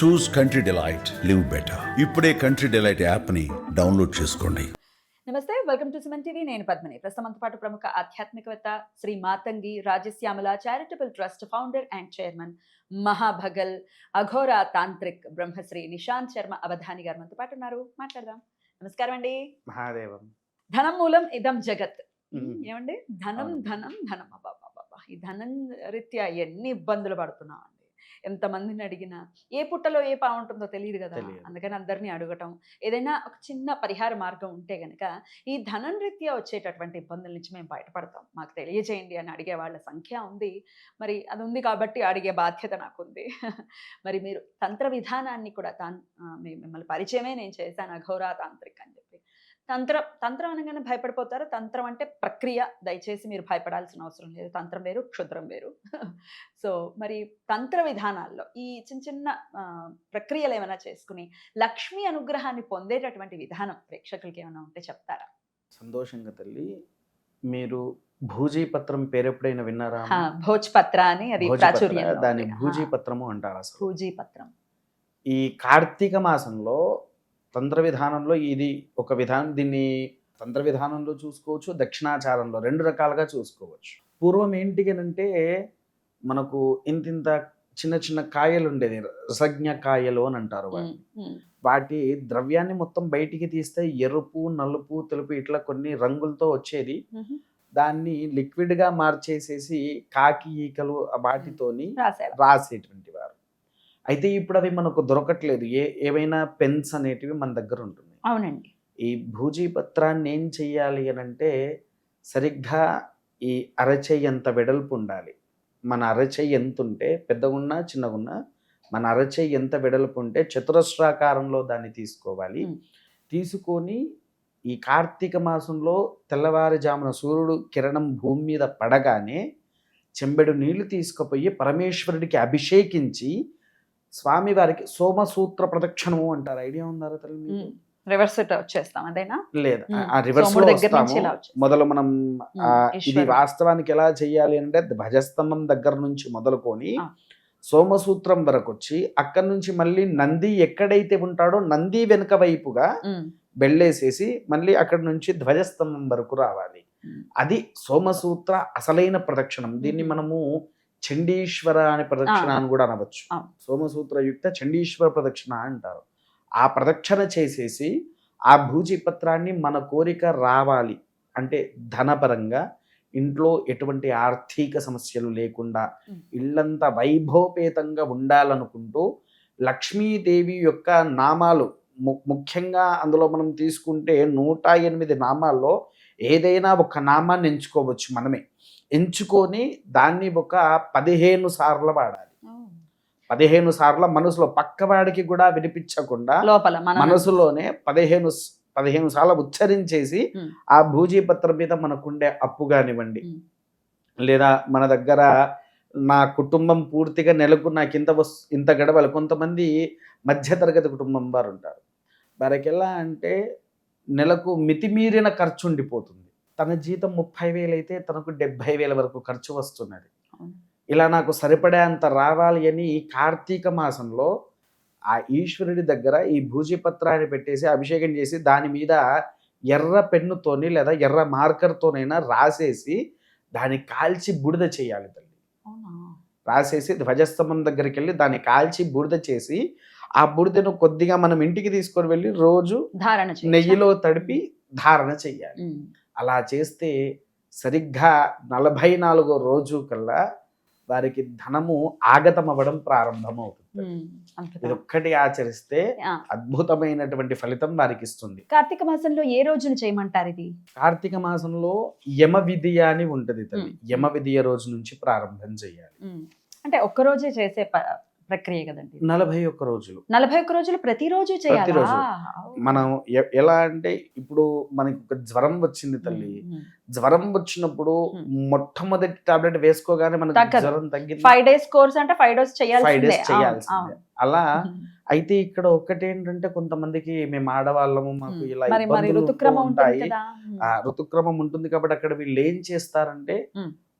Choose country delight live better ఇప్పుడే country delight యాప్ని download చేసుకోండి. నమస్తే వెల్కమ్ టు సుమన్ టీవీ. నేను పద్మిని. ప్రస్తుతంతో పాటు ప్రముఖ ఆధ్యాత్మికవేత్త Shri Matangi Rajashyamala charitable trust founder and chairman మహాభగల్ అఘోరా తాంత్రిక్ బ్రహ్మశ్రీ నిశాంత్ శర్మ అవధాని గారు మనతో పాటు ఉన్నారు. మాట్లాడదాం. నమస్కారం అండి. మహాదేవం. ధనం మూలం ఇదం జగత్. ఏమండి? ధనం. ధనం ధనం. అబ్బా ఈ ధనం రీత్యా ఎన్ని ఇబ్బందులు పడుతున్నాం ఎంతమందిని అడిగినా ఏ పుట్టలో ఏ పావు ఉంటుందో తెలియదు కదా. అందుకని అందరినీ అడగటం. ఏదైనా ఒక చిన్న పరిహార మార్గం ఉంటే గనక ఈ ధనం రీత్యా వచ్చేటటువంటి ఇబ్బందుల నుంచి మేము బయటపడతాం. మాకు తెలియజేయండి అని అడిగే వాళ్ళ సంఖ్య ఉంది. మరి అది ఉంది కాబట్టి అడిగే బాధ్యత నాకు ఉంది మరి మీరు తంత్ర విధానాన్ని కూడా తాన్ మిమ్మల్ని పరిచయమే నేను చేశాను అఘోరా తాంత్రిక్ అని తంత్ర తంత్రం అనగానే భయపడిపోతారు. తంత్రం అంటే ప్రక్రియ. దయచేసి మీరు భయపడాల్సిన అవసరం లేదు. తంత్రం వేరు క్షుద్రం వేరు. సో మరి తంత్ర విధానాల్లో ఈ చిన్న చిన్న ప్రక్రియలు ఏమైనా చేసుకుని లక్ష్మీ అనుగ్రహాన్ని పొందేటటువంటి విధానం ప్రేక్షకులకి ఏమైనా ఉంటే చెప్తారా? సంతోషంగా తల్లి మీరు భూజీ పత్రం పేరు ఎప్పుడైనా విన్నారా భోజ్పత్ర అని అది దాన్ని. భూజీ పత్రము అంటారు భూజీ పత్రం ఈ కార్తీక మాసంలో తంత్ర విధానంలో ఇది ఒక విధానం. దీన్ని తంత్ర విధానంలో చూసుకోవచ్చు దక్షిణాచారంలో రెండు రకాలుగా చూసుకోవచ్చు. పూర్వం ఏంటికనంటే మనకు ఇంత ఇంత చిన్న చిన్న కాయలు ఉండేది రసజ్ఞ కాయలు అని అంటారు వాటిని. వాటి ద్రవ్యాన్ని మొత్తం బయటికి తీస్తే ఎరుపు నలుపు తెలుపు ఇట్లా కొన్ని రంగులతో వచ్చేది. దాన్ని లిక్విడ్గా మార్చేసేసి కాకి ఈకలు వాటితోని రాసేటువంటి అయితే ఇప్పుడు అవి మనకు దొరకట్లేదు. ఏ ఏవైనా పెన్స్ అనేటివి మన దగ్గర ఉంటుంది అవునండి. ఈ భూజీ పత్రాన్ని ఏం చెయ్యాలి అని అంటే సరిగ్గా ఈ అరచెయ్యి ఎంత వెడల్పు ఉండాలి మన అరచెయ్యి ఎంత ఉంటే పెద్దగున్నా చిన్నగున్నా మన అరచెయ్యి ఎంత వెడల్పు ఉంటే చతురస్రాకారంలో దాన్ని తీసుకోవాలి. తీసుకొని ఈ కార్తీక మాసంలో తెల్లవారుజామున సూర్యుడు కిరణం భూమి మీద పడగానే చెంబెడు నీళ్ళు తీసుకుపోయి పరమేశ్వరుడికి అభిషేకించి స్వామివారికి సోమసూత్ర ప్రదక్షిణము అంటారు ఐడియా ఉందారా తల్లి? రివర్స్ వచ్చేస్తాం అదేనా లేదు. ఆ రివర్స్ వస్తాము. మొదలు మనం. ఇది. వాస్తవానికి ఎలా చేయాలి అంటే ధ్వజస్తంభం దగ్గర నుంచి మొదలుకొని. సోమసూత్రం వరకు వచ్చి అక్కడి నుంచి మళ్ళీ నంది ఎక్కడైతే ఉంటాడో నంది వెనుక వైపుగా బెళ్ళేసేసి మళ్ళీ అక్కడి నుంచి ధ్వజస్తంభం వరకు రావాలి. అది సోమసూత్ర అసలైన ప్రదక్షిణం దీన్ని. మనము చండీశ్వర అనే ప్రదక్షిణ. అని కూడా అనవచ్చు. సోమసూత్ర యుక్త చండీశ్వర ప్రదక్షిణ అంటారు ఆ ప్రదక్షిణ చేసేసి ఆ భూజీ పత్రాన్ని మన కోరిక రావాలి అంటే ధనపరంగా ఇంట్లో ఎటువంటి ఆర్థిక సమస్యలు లేకుండా. ఇల్లంతా వైభవపేతంగా ఉండాలనుకుంటూ లక్ష్మీదేవి యొక్క నామాలు ముఖ్యంగా అందులో మనం తీసుకుంటే నూట ఎనిమిది నామాల్లో ఏదైనా ఒక నామాన్ని ఎంచుకోవచ్చు మనమే ఎంచుకొని దాన్ని ఒక పదిహేను సార్లు వాడాలి. పదిహేను సార్లు మనసులో పక్కవాడికి కూడా వినిపించకుండా లోపల మన మనసులోనే పదిహేను పదిహేను సార్లు ఉచ్చరించేసి. ఆ భూజీ పత్రం మీద మనకుండే అప్పు కానివ్వండి. లేదా మన దగ్గర నా కుటుంబం పూర్తిగా నెలకు నాకు ఇంత వస్ ఇంత గడవాలి కొంతమంది మధ్యతరగతి కుటుంబం వారు ఉంటారు వారికి ఎలా అంటే నెలకు మితిమీరిన ఖర్చు ఉండిపోతుంది తన జీతం ముప్పై వేలు అయితే తనకు డెబ్బై వేల వరకు ఖర్చు వస్తున్నది. ఇలా నాకు సరిపడేంత రావాలి అని ఈ కార్తీక మాసంలో ఆ ఈశ్వరుడి దగ్గర ఈ భూజీ పత్రాన్ని పెట్టేసి అభిషేకం చేసి దాని మీద ఎర్ర పెన్నుతోని లేదా ఎర్ర మార్కర్తోనైనా రాసేసి దాన్ని కాల్చి బూడిద చేయాలి తల్లి? రాసేసి ధ్వజస్తంభం దగ్గరికి వెళ్ళి దాన్ని కాల్చి బూడిద చేసి ఆ బూడిదను కొద్దిగా మనం ఇంటికి తీసుకొని వెళ్ళి రోజు? నెయ్యిలో తడిపి ధారణ చెయ్యాలి అలా చేస్తే సరిగ్గా నలభై నాలుగో రోజు కల్లా వారికి ధనము ఆగతం అవ్వడం ప్రారంభమవుతుంది. ఇది ఒక్కటి ఆచరిస్తే అద్భుతమైనటువంటి ఫలితం వారికి ఇస్తుంది కార్తీక మాసంలో ఏ రోజున చేయమంటారు ఇది? కార్తీక మాసంలో యమ విధియ అని ఉంటది తల్లి. యమ విధియ రోజు నుంచి ప్రారంభం చేయాలి. అంటే ఒక్క రోజే చేసే ప్రక్రియ కదండి. నలభై ఒక్క రోజులు నలభై ఒక్క రోజులు ప్రతిరోజు చేయాలా ప్రతిరోజు. మనం ఎ- ఎలా అంటే ఇప్పుడు మనకి ఒక జ్వరం వచ్చింది తల్లి. జ్వరం వచ్చినప్పుడు. మొట్టమొదటి టాబ్లెట్ వేసుకోగానే మనకి తగ్గదు. జ్వరం తగ్గింది ఫైవ్ డేస్ కోర్స్ అంటే ఫైవ్ డేస్ ఫైవ్ చేయాల్సిందే డేస్ అవును, చేయాల్సిందే అవును. అలా. అయితే ఇక్కడ ఒకటి ఏంటంటే కొంతమందికి మేము ఆడవాళ్ళము మాకు ఇలా మరి మరి ఇబ్బందులు ఋతుక్రమం ఉంటుంది ఉంటాయి కదా ఆ ఋతుక్రమం ఉంటుంది కాబట్టి అక్కడ వీళ్ళు ఏం చేస్తారంటే.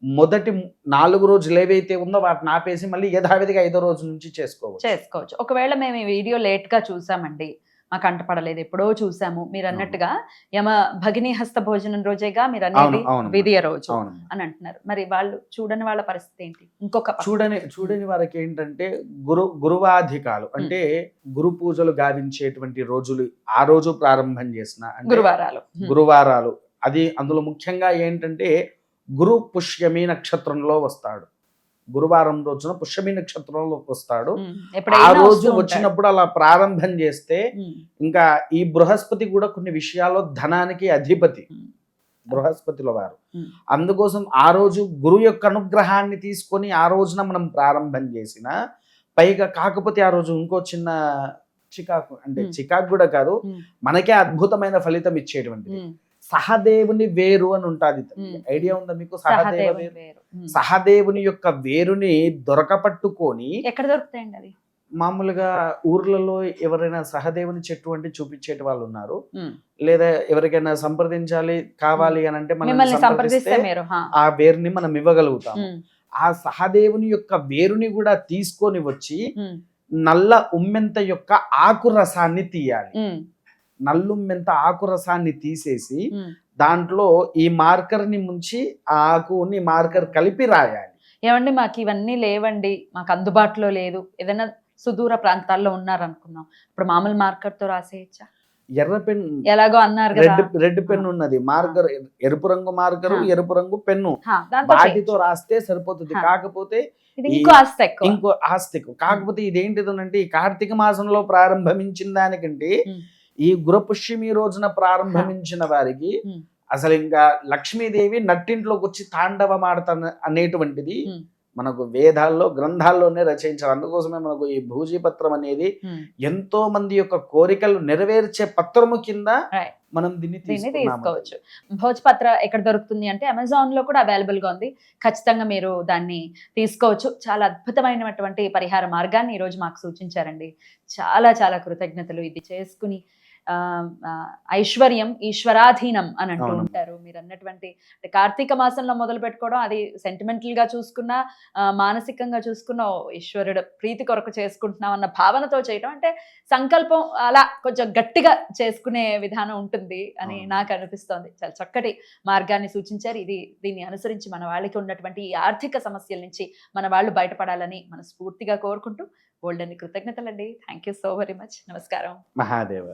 మొదటి నాలుగు రోజులు ఏవైతే ఉందో వాటిని ఆపేసి మళ్ళీ యథావిధిగా ఐదో రోజు నుంచి చేసుకోవచ్చు. చేసుకోవచ్చు. ఒకవేళ మేము ఈ వీడియో లేట్గా చూసామండి మాకు అంటపడలేదు ఎప్పుడో చూసాము మీరు అన్నట్టుగా యమ భగిని హస్త భోజనం రోజేగా మీరు అనేది అవును. విధియ రోజు అని అంటున్నారు. మరి వాళ్ళు చూడని వాళ్ళ పరిస్థితి ఏంటి? ఇంకొక. చూడని చూడని వారికి ఏంటంటే గురు గురువాధికాలు అంటే గురు పూజలు గావించేటువంటి రోజులు ఆ రోజు ప్రారంభం చేసిన గురువారాలు. గురువారాలు. అది అందులో ముఖ్యంగా ఏంటంటే గురు పుష్యమి నక్షత్రంలో వస్తాడు గురువారం రోజున పుష్యమి నక్షత్రంలో వస్తాడు. ఆ రోజు. వచ్చినప్పుడు అలా ప్రారంభం చేస్తే. ఇంకా ఈ బృహస్పతి కూడా కొన్ని విషయాల్లో ధనానికి అధిపతి. బృహస్పతిలో వారు. అందుకోసం ఆ రోజు గురువు యొక్క అనుగ్రహాన్ని తీసుకొని ఆ రోజున మనం ప్రారంభం చేసిన పైగా కాకపోతే ఆ రోజు ఇంకో చిన్న చికాకు అంటే. చికాకు కూడా కాదు. మనకే అద్భుతమైన ఫలితం ఇచ్చేటువంటిది. సహదేవుని వేరు అని ఉంటాది. ఐడియా ఉందా మీకు సహదేవ సహదేవుని వేరు. సహదేవుని యొక్క వేరుని దొరకపట్టుకొని ఎక్కడ దొరుకుతాయండి అది మామూలుగా ఊర్లలో ఎవరైనా సహదేవుని చెట్టు అంటే చూపించేటి వాళ్ళు ఉన్నారు. లేదా ఎవరికైనా సంప్రదించాలి కావాలి అని అంటే మనం సంప్రదిస్తే. ఆ వేరుని మనం ఇవ్వగలుగుతాం. ఆ సహదేవుని యొక్క వేరుని కూడా తీసుకొని వచ్చి. నల్ల ఉమ్మెంత యొక్క ఆకు రసాన్ని తీయాలి. నల్లుమ్మెంత ఆకు రసాన్ని తీసేసి. దాంట్లో ఈ మార్కర్ని ముంచి ఆ ఆకుని మార్కర్ కలిపి రాయాలి. ఏమండి మాకు ఇవన్నీ లేవండి మాకు అందుబాటులో లేదు. ఏదైనా సుదూర ప్రాంతాల్లో ఉన్నారనుకుందాం. ఇప్పుడు మామూలు మార్కర్తో రాసేయచ్చా? ఎర్ర పెన్ ఎలాగో అన్నారు రెడ్ రెడ్ పెన్ ఉన్నది. మార్కర్ ఎరుపు రంగు మార్కరు. ఎరుపు రంగు పెన్ను. వాటితో. రాస్తే సరిపోతుంది. కాకపోతే ఇంకో ఆస్తి ఇంకో ఆస్తికు కాకపోతే ఇదేంటిదనంటే ఈ కార్తీక మాసంలో ప్రారంభమించిన దానికంటే. ఈ గురపుష్యమి రోజున ప్రారంభమించిన వారికి. అసలు ఇంకా లక్ష్మీదేవి నట్టింట్లోకి వచ్చి తాండవం ఆడతాన అనేటువంటిది. మనకు వేదాల్లో గ్రంథాల్లోనే రచయించారు అందుకోసమే మనకు ఈ భూజీ పత్రం అనేది. ఎంతో మంది యొక్క కోరికలు నెరవేర్చే పత్రము కింద. మనం దీన్ని. తీసుకోవచ్చు భోజపత్ర ఎక్కడ దొరుకుతుంది అంటే అమెజాన్లో కూడా అవైలబుల్గా ఉంది ఖచ్చితంగా మీరు దాన్ని తీసుకోవచ్చు చాలా అద్భుతమైనటువంటి పరిహార మార్గాన్ని ఈ రోజు మాకు సూచించారండి చాలా చాలా కృతజ్ఞతలు ఇది చేసుకుని ఐశ్వర్యం ఈశ్వరాధీనం అని అంటూ. ఉంటారు. మీరు అన్నటువంటి అంటే కార్తీక మాసంలో మొదలు పెట్టుకోవడం అది సెంటిమెంటల్గా చూసుకున్నా మానసికంగా చూసుకున్న ఈశ్వరుడు ప్రీతి కొరకు చేసుకుంటున్నాం అన్న భావనతో చేయడం అంటే సంకల్పం అలా కొంచెం గట్టిగా చేసుకునే విధానం ఉంటుంది అని. నాకు అనిపిస్తోంది. చాలా చక్కటి మార్గాన్ని సూచించారు. ఇది దీన్ని అనుసరించి మన వాళ్ళకి ఉన్నటువంటి ఈ ఆర్థిక సమస్యల నుంచి మన వాళ్ళు బయటపడాలని మనస్ఫూర్తిగా కోరుకుంటూ golden కృతజ్ఞతలండి. Thank you so very much నమస్కారం. మహాదేవ.